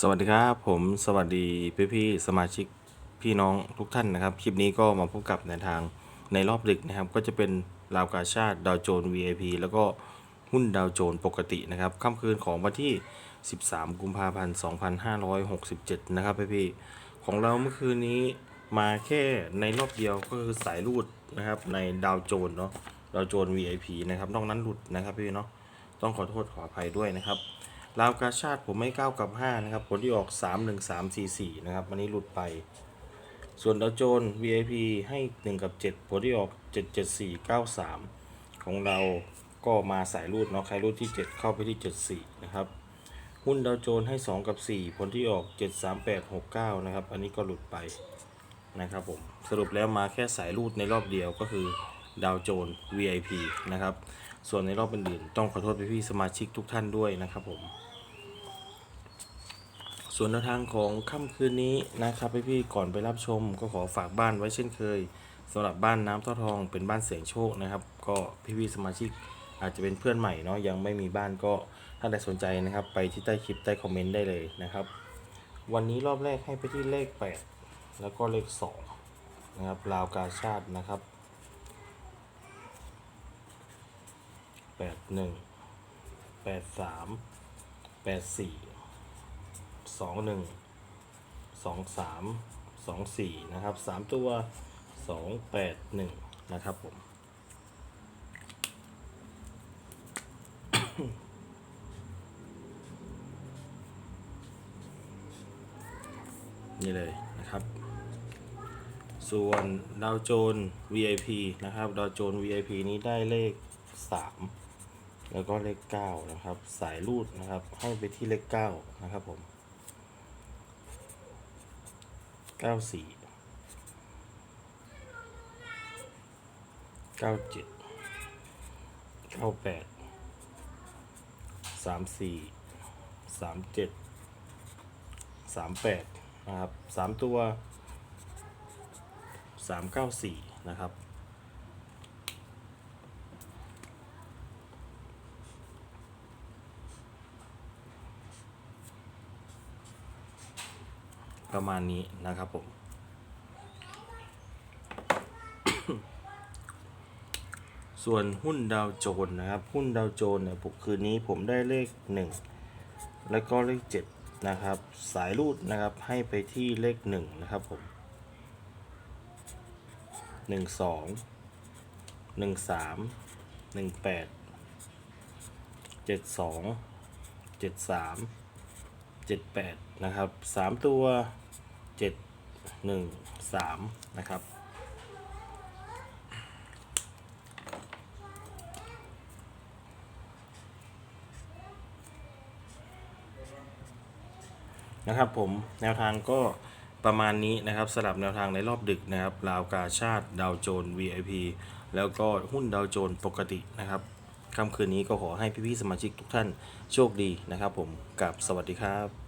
สวัสดีครับผมสวัสดีพี่พี่ๆสมาชิกพี่น้องทุกท่านนะครับคลิปนี้ก็มาพบกับในทางในรอบดึกนะครับ ก็จะเป็นราวกาชาติดาวโจน VIP แล้วก็หุ้นดาวโจนปกตินะครับค่ำคืนของวันที่ 13 กุมภาพันธ์ 2567 นะครับพี่พี่ๆของเราเมื่อคืนนี้มาแค่ในรอบเดียวก็คือสายรูดนะครับในดาวโจนเนาะดาวโจน VIP นะครับนอกนั้นหลุดนะครับพี่เนาะต้องขอโทษขออภัยด้วยนะครับ ลาวกาชาติผมไม่9กับ5นะครับ ผลที่ออก 3 1 3 4 4 นะครับ วันนี้หลุดไป ส่วนดาวโจน VIP ให้ 1 กับ 7 ผลที่ออก 7 7 4 9 3 ของเราก็มาสายรูดเนาะใครรูดที่ 7 เข้าไปที่ 74 นะครับ หุ้นดาวโจนให้ 2 กับ 4 ผลที่ออก 7 3 8 6 9 นะครับ อันนี้ก็หลุดไปนะครับผมสรุปแล้วมาแค่สายรูดในรอบเดียวก็คือดาวโจน VIP นะครับ ส่วนในรอบอื่นๆต้องขอโทษพี่ๆสมาชิกทุกท่านด้วยนะครับผม ส่วนแนวทางของค่ำคืนนี้นะครับพี่ๆก่อนไปรับชม ก็ขอฝากบ้านไว้เช่นเคยสำหรับบ้านน้ำเท่าทองเป็นบ้านเสียงโชคนะครับ ก็พี่ๆสมาชิกอาจจะเป็นเพื่อนใหม่เนาะยังไม่มีบ้านก็ถ้าใดสนใจนะครับ ไปที่ใต้คลิปใต้คอมเมนต์ได้เลยนะครับ วันนี้รอบแรกให้ไปที่เลข 8 แล้วก็เลข 2 นะครับลาวกาชาตินะครับ ปดหนึ่งแปดสามแปดสี่สองหนึ่งสองสามสองสี่นะครับสามตัวสองแปดหนึ่งนะครับผมนี่เลยนะครับ ส่วนดาวโจน VIP นะครับ ดาวโจน VIP นี้ได้เลข 3 แล้วก็เลข9นะครับ สายรูดนะครับ ให้ไปที่เลข9นะครับผม94 97 98 34 37 38นะครับ3ตัว394นะครับ ประมาณนี้นะครับผม ส่วนหุ้นดาวโจนส์นะครับ หุ้นดาวโจนส์เนี่ยผมคืนนี้ผมได้เลข 1 แล้วก็เลข 7 นะครับ สายรูดนะครับให้ไปที่เลข 1 นะครับผมหนึ่งสองหนึ่งสามหนึ่งแปดเจ็ดสองเจ็ดสามเจ็ดแปดนะครับสามตัว เจ็ดหนึ่งสามนะครับ นะครับผมแนวทางก็ประมาณนี้นะครับสลับแนวทางในรอบดึกนะครับลาวกาชาติดาวโจน VIP แล้วก็หุ้นดาวโจนปกตินะครับค่ำคืนนี้ก็ขอให้พี่ๆสมาชิกทุกท่านโชคดีนะครับผมกับสวัสดีครับ